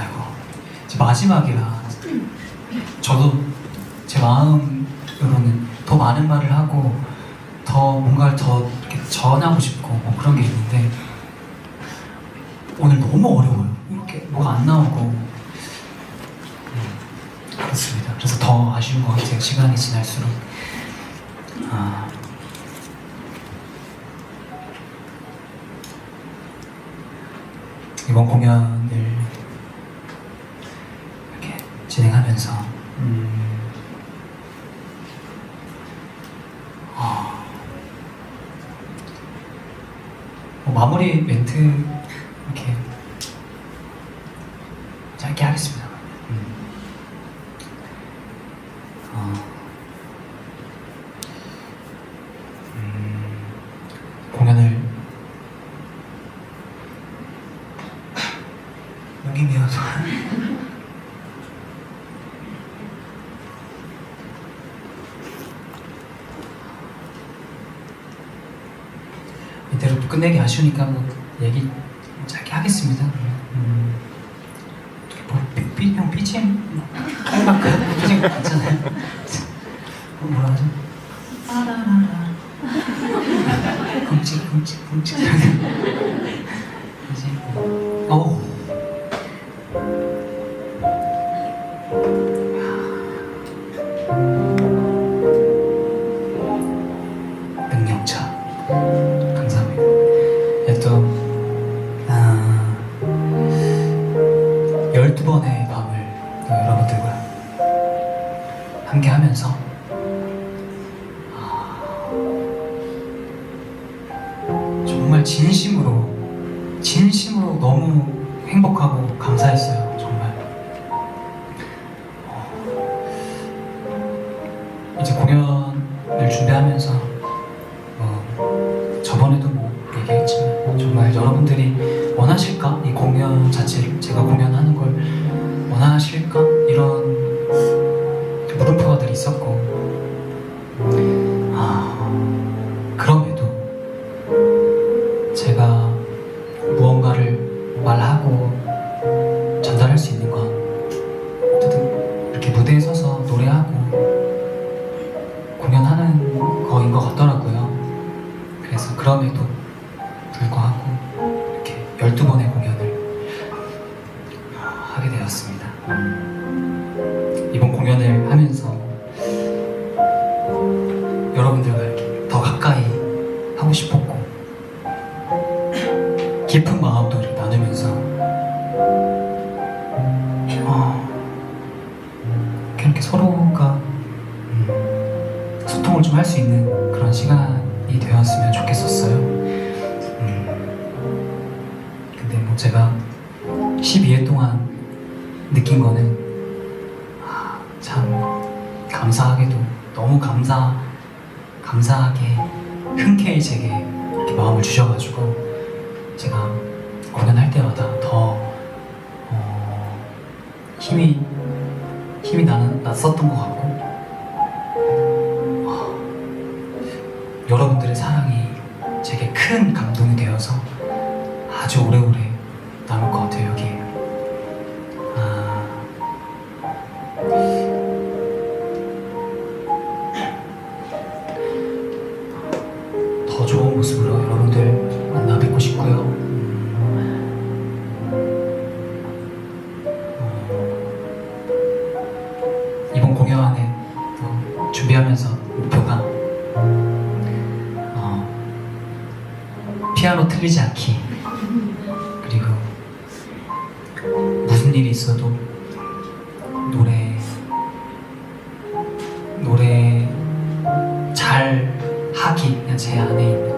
아이고 마지막이라 저도 제 마음으로는 더 많은 말을 하고 더 뭔가를 더 전하고 싶고 뭐 그런 게 있는데 오늘 너무 어려워요. 이렇게 뭐가 안 나오고 음, 그렇습니다. 그래서 더 아쉬운 것 같아요. 시간이 지날수록 아, 이번 공연을 진행하면서. 음, 아, 뭐 마무리 멘트 이렇게 짧게 하겠습니다. 음. 어, 음, 공연을 목이 메어서 이대로 끝내기 아쉬우니까 뭐 얘기 짧게 하겠습니다. 음, 뭐, 삐, 삐, 형 할까요? BGM 괜찮아요? 어, 뭐라 하죠? 빠라라라 쿵찍 이제 어우 12번의 밤을 또 여러분들과 함께 하면서 아, 정말 진심으로 진심으로 너무 행복하고 감사했어요. 깊은 마음도 이렇게 나누면서 어, 이렇게 서로가 음, 소통을 좀 할 수 있는 그런 시간이 되었으면 좋겠었어요. 음, 근데 뭐 제가 12회 동안 느낀 거는 아, 참 감사하게도 너무 감사 감사하게 흔쾌히 제게 마음을 주셔가지고 힘이 나, 났었던 것 같고. 와, 여러분들의 사랑이 제게 큰 감동이 되어서 아주 오래오래 남을 것 같아요 여기에 피아노 틀리지 않기. 그리고 무슨 일이 있어도 노래 노래 잘 하기. 그냥 제 안에 있는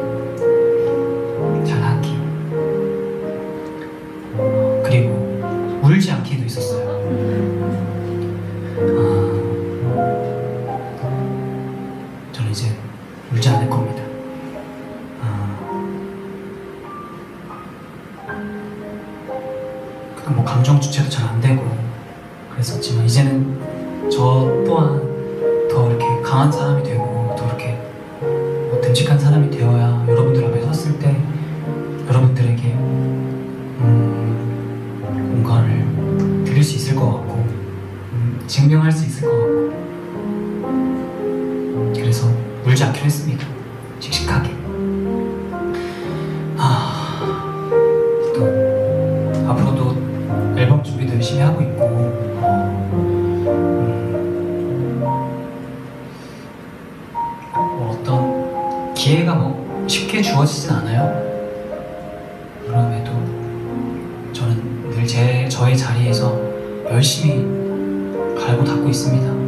그뭐 감정 주체도 잘 안 되고 그랬었지만 이제는 저 또한 더 이렇게 강한 사람이 되고 더 이렇게 뭐 듬직한 사람이 되어야 여러분들 앞에 섰을 때 여러분들에게 음, 뭔가를 증명할 수 있을 것 같고 그래서 울지 않기로 했습니다. 씩씩하게. 기회가 뭐 쉽게 주어지진 않아요. 그럼에도 저는 늘 제 저의 자리에서 열심히 갈고 닦고 있습니다.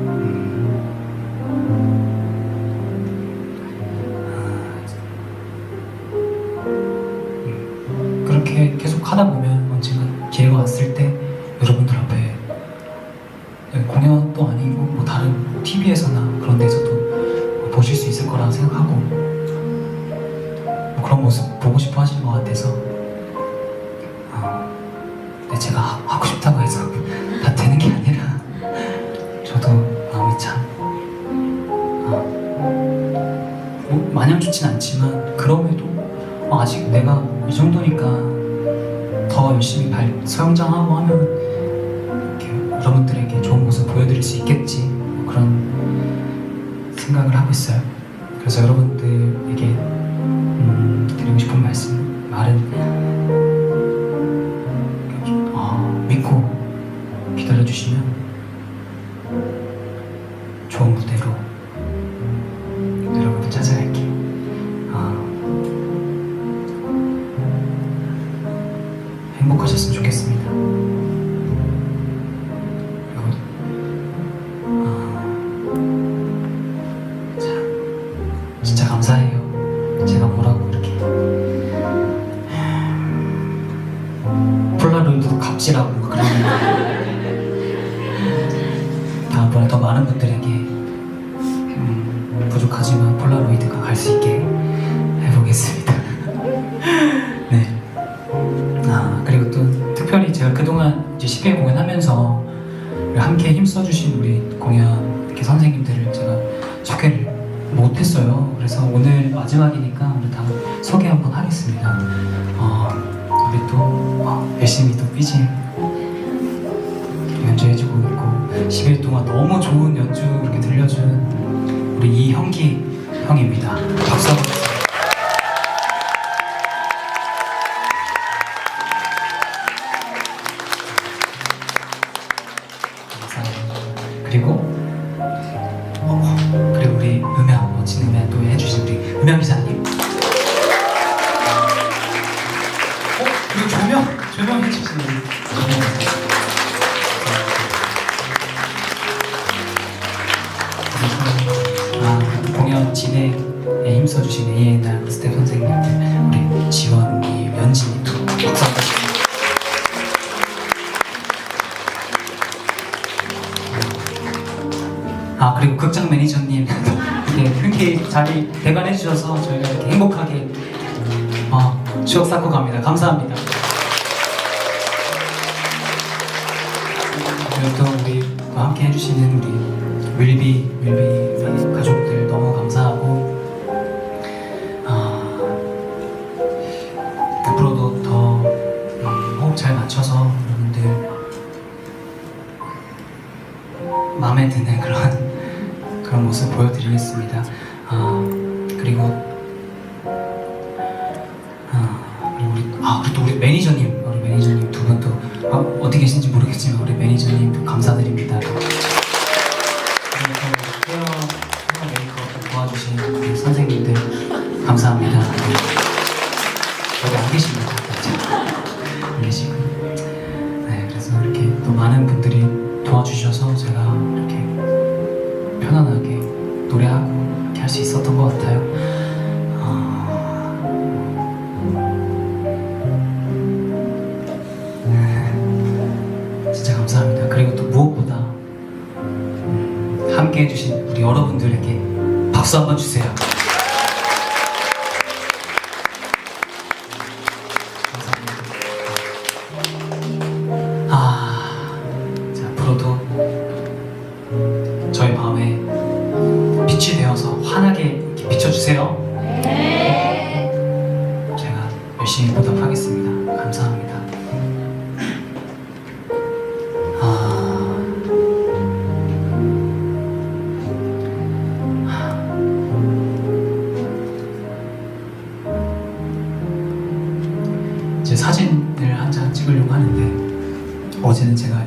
모습 보고 싶어 하시는 것 같아서 어, 근데 제가 하- 하고 싶다고 해서 다 되는 게 아니라 저도 마음이 참 어, 뭐 마냥 좋진 않지만 그럼에도 어, 아직 내가 이 정도니까 더 열심히 발, 성장하고 하면 여러분들에게 좋은 모습 보여드릴 수 있겠지 뭐 그런 생각을 하고 있어요. 그래서 여러분들에게 음, 드리고 싶은 말씀 말은? 어, 믿고 기다려주시면 음, 부족하지만 폴라로이드가 갈 수 있게 해보겠습니다. 네. 아 그리고 또 특별히 제가 그동안 이제 10회 공연하면서 함께 힘써주신 우리 공연 이렇게 선생님들을 제가 소개를 못했어요. 그래서 오늘 마지막이니까 우리 다 소개 한번 하겠습니다. 어, 우리 또 어, 열심히 또 삐짐 연주해주고 있고 10일 동안 너무 좋은 연주 이렇게 들려준 우리 이형기 그리고 어, 그리고 우리 음향 멋진 음향 또 해주신 우리 음향 기사 아 그리고 극장 매니저님 이렇게 흔쾌히 자리 대관해 주셔서 저희가 이렇게 행복하게 어, 추억 쌓고 갑니다. 감사합니다. 그리고 또 우리 또 함께 해주시는 우리 윌비 윌비 가족 보여드리겠습니다. 아 그리고 아 그리고 우리 아 그리고 또 우리 매니저님 우리 매니저님 두 분도 아, 어디 계신지 모르겠지만 우리 매니저님 감사드립니다. 감사합니다. 그리고 또 무엇보다 음, 함께 해주신 우리 여러분들에게 박수 한번 주세요. 찍으려고 하는데 어제는 제가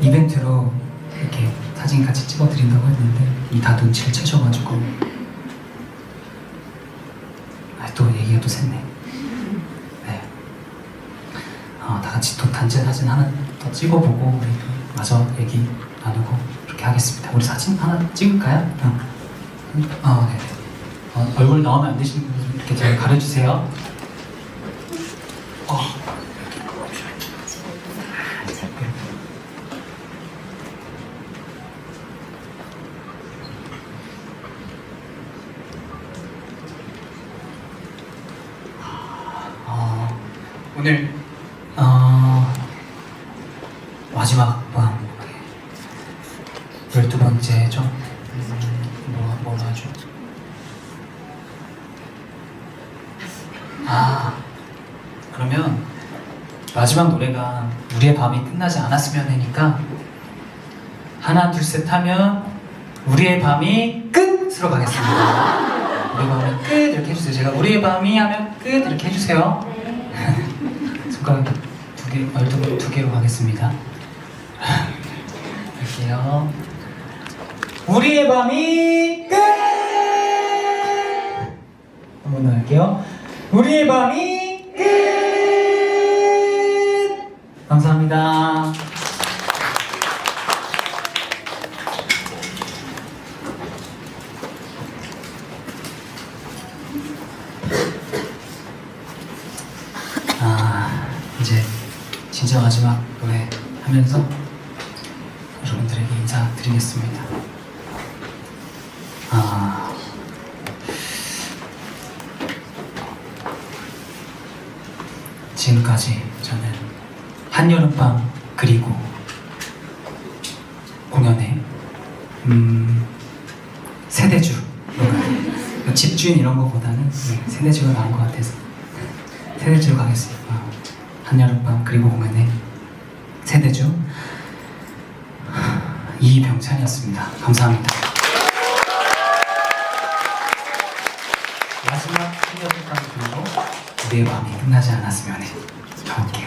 이벤트로 이렇게 사진 같이 찍어드린다고 했는데 이 다 눈치를 채셔가지고 아, 또 얘기가 또 샜네. 네. 어, 다 같이 또 단체 사진 하나 더 찍어보고 우리 또 마저 얘기 나누고 그렇게 하겠습니다. 우리 사진 하나 찍을까요? 어, 어 네. 어, 얼굴 나오면 안 되시는 분들 이렇게 잘 가려주세요. 어. 어, 오늘 어, 마지막 밤 열두 번째죠. 음, 뭐, 뭐 하죠? 아, 그러면 마지막 노래가 우리의 밤이 끝나지 않았으면 하니까 하나 둘 셋 하면 우리의 밤이 끝으로 가겠습니다. 우리의 밤이 끝 이렇게 해주세요. 제가 우리의 밤이 하면 끝 이렇게 해주세요. 손가락 두 개, 얼두 두 개로 가겠습니다. 할게요. 우리의 밤이 끝! 한번 더 할게요. 우리의 밤이 감사합니다. 아, 이제 진짜 마지막 노래 하면서 여러분들에게 인사드리겠습니다. 아, 지금까지 저는 한여름밤 그리고 공연에 음, 세대주로 가요. 집주인 이런 거보다는 네, 세대주가 나은 것 같아서 세대주로 가겠습니다. 어, 한여름밤 그리고 공연에 세대주 이병찬이었습니다. 감사합니다. 마지막 한여름밤 그리고 우리의 밤이 끝나지 않았으면 해. 가볼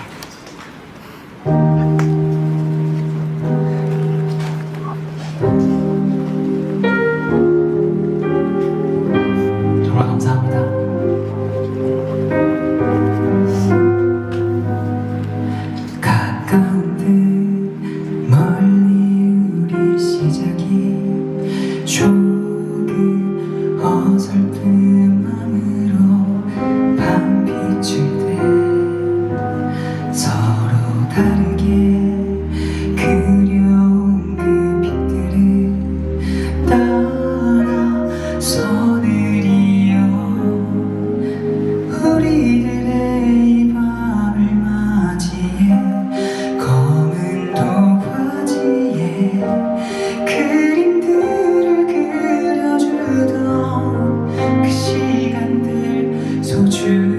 走去。